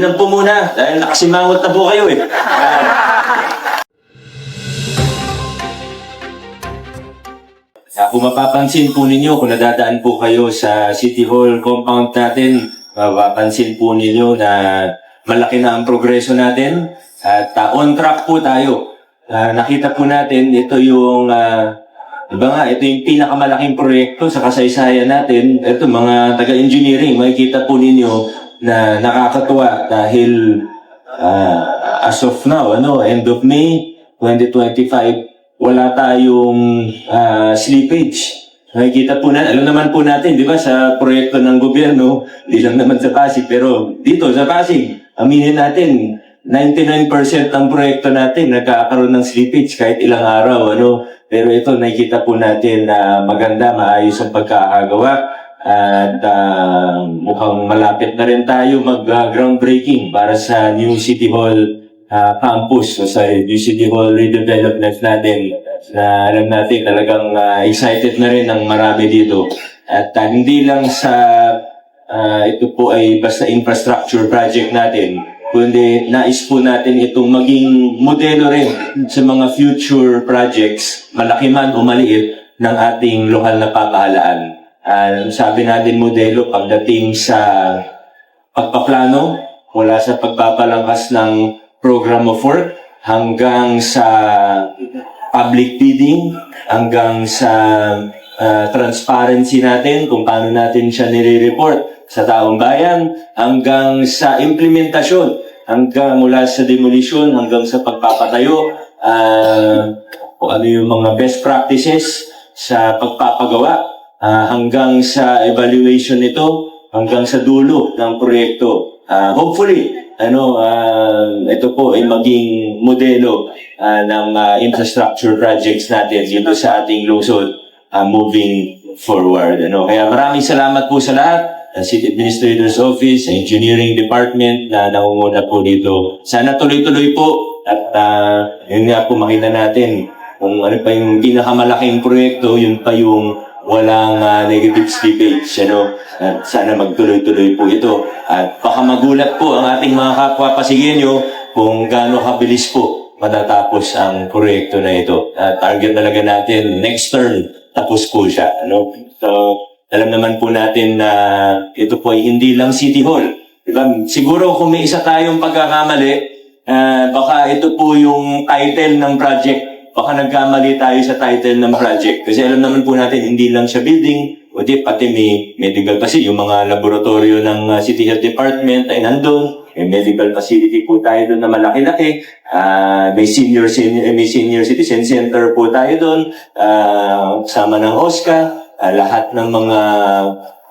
lang po muna. Dahil nakasimangot na po kayo eh. Ah, Ah, kung mapapansin po ninyo, kung nadadaan po kayo sa City Hall compound natin, mapapansin po ninyo na malaki na ang progreso natin at ah, on track po tayo. Ah, nakita po natin, ito yung, uh, diba nga, ito yung pinakamalaking proyekto sa kasaysayan natin. Ito, mga taga-engineering, makikita po ninyo na nakakatuwa dahil ah, as of now, ano, end of May 2025, wala tayong ah, slippage. Nakikita po na, alam naman po natin, di ba, sa proyekto ng gobyerno, di lang naman sa Pasig, pero dito sa Pasig, aminin natin, 99% ng proyekto natin nagkakaroon ng slippage kahit ilang araw, ano. Pero ito, nakikita po natin na maganda, maayos ang pagkakagawa. At ah, mukhang malapit na rin tayo mag-groundbreaking para sa new City Hall ah, campus o sa new City Hall redevelopment natin na alam natin talagang ah, excited na rin ang marami dito. At ah, hindi lang sa ah, ito po ay basta infrastructure project natin, kundi nais po natin itong maging modelo rin sa mga future projects, malaki man o maliit, ng ating lokal na pamahalaan. Ah, sabi natin modelo pagdating sa pagpaplano, mula sa pagpapalangkas ng program of work hanggang sa public bidding, hanggang sa ah, transparency natin, kung paano natin siya nire-report sa taong bayan, hanggang sa implementasyon, hanggang mula sa demolition, hanggang sa pagpapatayo, ah, kung ano yung mga best practices sa pagpapagawa, ah, hanggang sa evaluation nito, hanggang sa dulo ng proyekto. Ah, hopefully, ano, ah, ito po ay maging modelo ah, ng ah, infrastructure projects natin dito sa ating lungsod ah, moving forward. Ano. Kaya maraming salamat po sa lahat. Sa City Administrator's Office, sa Engineering Department na nangunguna po dito. Sana tuloy-tuloy po at ah, yun nga po makita natin kung ano pa yung pinakamalaking proyekto, yun pa yung walang ah, negative slippage. Ano? At sana magtuloy-tuloy po ito. At baka magulat po ang ating mga kapwa Pasigenyo kung gaano kabilis po matatapos ang proyekto na ito. At target talaga natin, next term, tapos po siya. Ano? So, alam naman po natin na ito po ay hindi lang City Hall. Diba? Siguro kung may isa tayong pagkakamali, ah, baka ito po yung title ng project baka nagkamali tayo sa title ng project. Kasi alam naman po natin, hindi lang siya building, kundi pati may medical facility. Yung mga laboratorio ng uh, City Health Department ay nandun. May medical facility po tayo doon na malaki-laki. Ah, may senior, senior may senior citizen center po tayo doon. Ah, kasama ng OSCA. Ah, lahat ng mga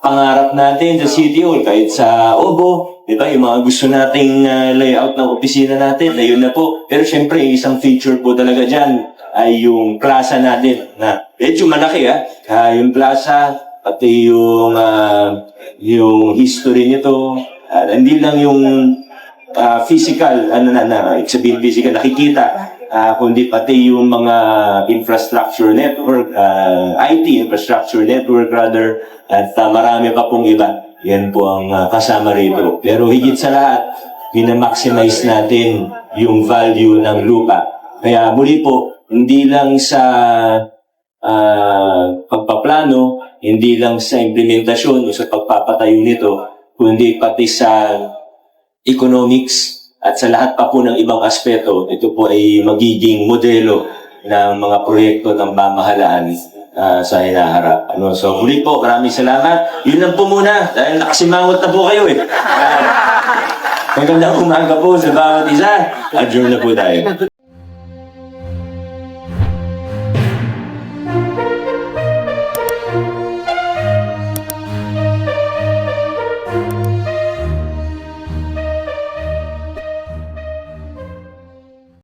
pangarap natin sa City Hall, kahit sa Obo, di ba, yung mga gusto nating ah, layout ng opisina natin, ayun na po. Pero syempre, isang feature po talaga dyan ay yung plaza natin na medyo malaki ah. Ah, yung plaza, pati yung, ah, yung history nito, ah, hindi lang yung ah, physical, ano na, na, sabihin physical, nakikita, ah, kundi pati yung mga infrastructure network, ah, IT infrastructure network rather, at ah, marami pa pong iba. Yan po ang ah, kasama rito. Pero higit sa lahat, minamaximize natin yung value ng lupa. Kaya muli po, hindi lang sa ah, pagpaplano, hindi lang sa implementasyon o sa pagpapatayo nito, kundi pati sa economics at sa lahat pa po ng ibang aspeto, ito po ay magiging modelo ng mga proyekto ng mamahalaan ah, sa hinaharap. Ano? So, muli po, maraming salamat. Yun lang po muna, dahil nakasimangot na po kayo eh. Ah, magandang umaga po sa bawat isa. Adjourn na po tayo.